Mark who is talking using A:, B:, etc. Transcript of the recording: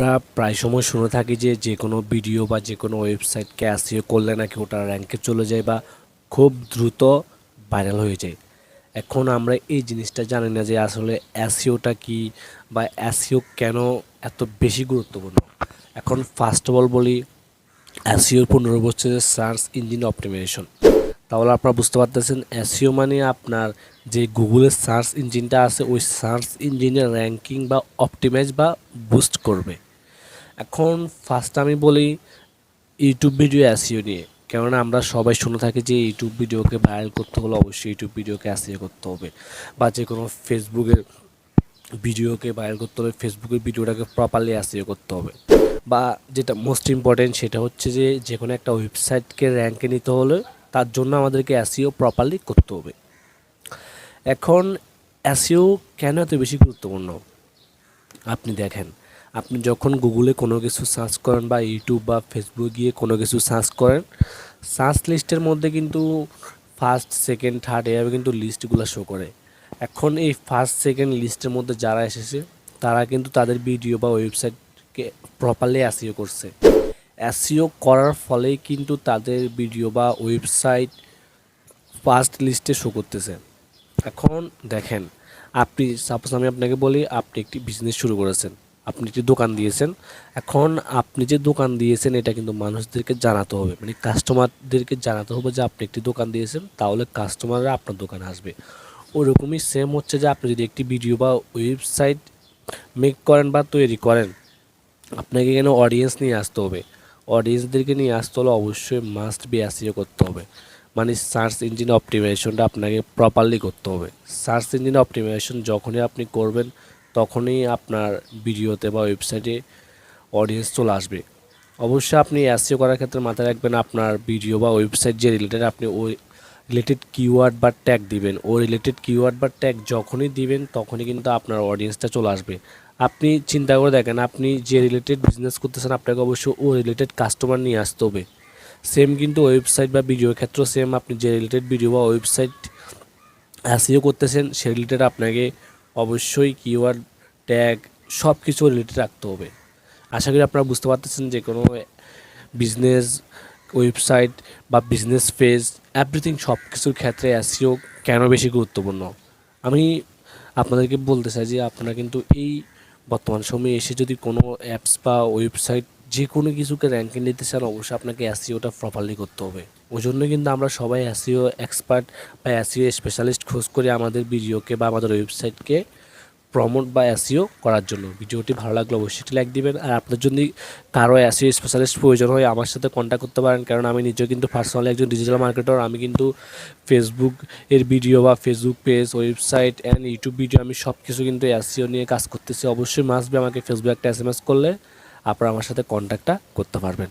A: আমরা প্রায় সময় শুনে থাকি যে যে কোনো ভিডিও বা যে কোনো ওয়েবসাইটকে আসিও করলে নাকি ওটা র্যাঙ্কে চলে যায় বা খুব দ্রুত ভাইরাল হয়ে যায়। এখন আমরা এই জিনিসটা জানি না যে আসলে অ্যাসিওটা কি বা অ্যাসিও কেন এত বেশি গুরুত্বপূর্ণ। এখন ফার্স্ট অফ অল বলি অ্যাসিওর পনেরো বছরের সার্চ ইঞ্জিন অপটিমাইজেশন। তাহলে আপনারা বুঝতে পারতেছেন অ্যাসিও মানে আপনার যে গুগলের সার্চ ইঞ্জিনটা আছে, ওই সার্চ ইঞ্জিনের র্যাঙ্কিং বা অপটিমাইজ বা বুস্ট করবে। এখন ফার্স্ট আমি বলি ইউটিউব ভিডিও অ্যাসিও নিয়ে। কেননা আমরা সবাই শুনে থাকি যে ইউটিউব ভিডিওকে ভাইরাল করতে হলে অবশ্যই ইউটিউব ভিডিওকে এসিও করতে হবে। বা যে কোনো ফেসবুকের ভিডিওকে ভাইরাল করতে হলে ফেসবুকের ভিডিওটাকে প্রপারলি এসিও করতে হবে। বা যেটা মোস্ট ইম্পর্টেন্ট সেটা হচ্ছে যে যে কোনো একটা ওয়েবসাইটকে র্যাঙ্কে নিতে হলে তার জন্য আমাদেরকে অ্যাসিও প্রপারলি করতে হবে। এখন অ্যাসিও কেন এত বেশি গুরুত্বপূর্ণ? আপনি দেখেন আপনি যখন গুগলে কোনো কিছু সার্চ করেন বা ইউটিউব বা ফেসবুকে গিয়ে কোনো কিছু সার্চ করেন সার্চ লিস্টের মধ্যে কিন্তু ফার্স্ট সেকেন্ড থার্ড এভাবে কিন্তু লিস্টগুলো শো করে। এখন এই ফার্স্ট সেকেন্ড লিস্টের মধ্যে যারা এসেছে, তারা কিন্তু তাদের ভিডিও বা ওয়েবসাইটকে প্রপারলি অ্যাসিও করছে। অ্যাসিও করার ফলেই কিন্তু তাদের ভিডিও বা ওয়েবসাইট ফার্স্ট লিস্টে শো করতেছে। এখন দেখেন, আপনি সাপোজ আমি আপনাকে বলি, আপনি একটি বিজনেস শুরু করেছেন। আপনি একটি দোকান দিয়েছেন, এখন আপনি যে দোকান দিয়েছেন, এটা কিন্তু মানুষদেরকে জানাতে হবে। মানে কাস্টমারদেরকে জানাতে হবে যে আপনি একটি দোকান দিয়েছেন, তাহলে কাস্টমাররা আপনার দোকানে আসবে। ওরকমই সেম হচ্ছে যে আপনি যদি একটি ভিডিও বা ওয়েবসাইট মেক করেন বা তৈরি করেন, আপনাকে এখানে অডিয়েন্স নিয়ে আসতে হবে? অডিয়েন্সদেরকে নিয়ে আসতে হলে অবশ্যই মাস্ট বি অ্যাসিও করতে হবে। মানে সার্চ ইঞ্জিন অপটিমাইজেশনটা আপনাকে প্রপারলি করতে হবে। সার্চ ইঞ্জিন অপটিমাইজেশন যখনই আপনি করবেন তখনই আপনার ভিডিওতে বা ওয়েবসাইটে অডিয়েন্স চলে আসবে। অবশ্যই আপনি অ্যাসিও করার ক্ষেত্রে মাথায় রাখবেন, আপনার ভিডিও বা ওয়েবসাইট যে রিলেটেড আপনি ওই রিলেটেড কিওয়ার্ড বা ট্যাগ দিবেন ও রিলেটেড কিওয়ার্ড বা ট্যাগ যখনই দিবেন, তখনই কিন্তু আপনার অডিয়েন্সটা চলে আসবে। আপনি চিন্তা করে দেখেন, আপনি যে রিলেটেড বিজনেস করতেছেন, আপনাকে অবশ্যই ও রিলেটেড কাস্টমার নিয়ে আসতে হবে। সেম কিন্তু ওয়েবসাইট বা ভিডিওর ক্ষেত্রেও সেম আপনি যে রিলেটেড ভিডিও বা ওয়েবসাইট অ্যাসিও করতেছেন সে রিলেটেড আপনাকে অবশ্যই কিওয়ার্ড ট্যাগ সব কিছু রিলেটেড রাখতে হবে। আশা করি আপনারা বুঝতে পারতেছেন যে কোনো বিজনেস ওয়েবসাইট বা বিজনেস পেজ এভরিথিং সব কিছুর ক্ষেত্রে অ্যাসিও কেন বেশি গুরুত্বপূর্ণ? আমি আপনাদেরকে বলতে চাই যে আপনারা কিন্তু এই বর্তমান সময়ে এসে যদি কোনো অ্যাপস বা ওয়েবসাইট যে কোনো কিছুকে র্যাঙ্কিং নিতে চান, অবশ্যই আপনাকে অ্যাসিওটা প্রপারলি করতে হবে। ওই জন্য কিন্তু আমরা সবাই অ্যাসিও এক্সপার্ট বা অ্যাসিও স্পেশালিস্ট খোঁজ করি আমাদের ভিডিওকে বা আমাদের ওয়েবসাইটকে প্রমোট বা অ্যাসিও করার জন্য। ভিডিওটি ভালো লাগলে অবশ্যই লাইক দিবেন। আর আপনার যদি কারও অ্যাসিও স্পেশালিস্ট প্রয়োজন হয়, আমার সাথে কন্ট্যাক্ট করতে পারেন। কারণ আমি নিজেও কিন্তু পার্সোনালি একজন ডিজিটাল মার্কেটার আমি কিন্তু ফেসবুক এর ভিডিও বা Facebook page website and YouTube video আমি সব কিছু কিন্তু অ্যাসিও নিয়ে কাজ করতেছি। অবশ্যই মাসবে আমাকে ফেসবুক একটা এস করলে। আপনারা আমার সাথে কন্ট্যাক্টটা করতে পারবেন।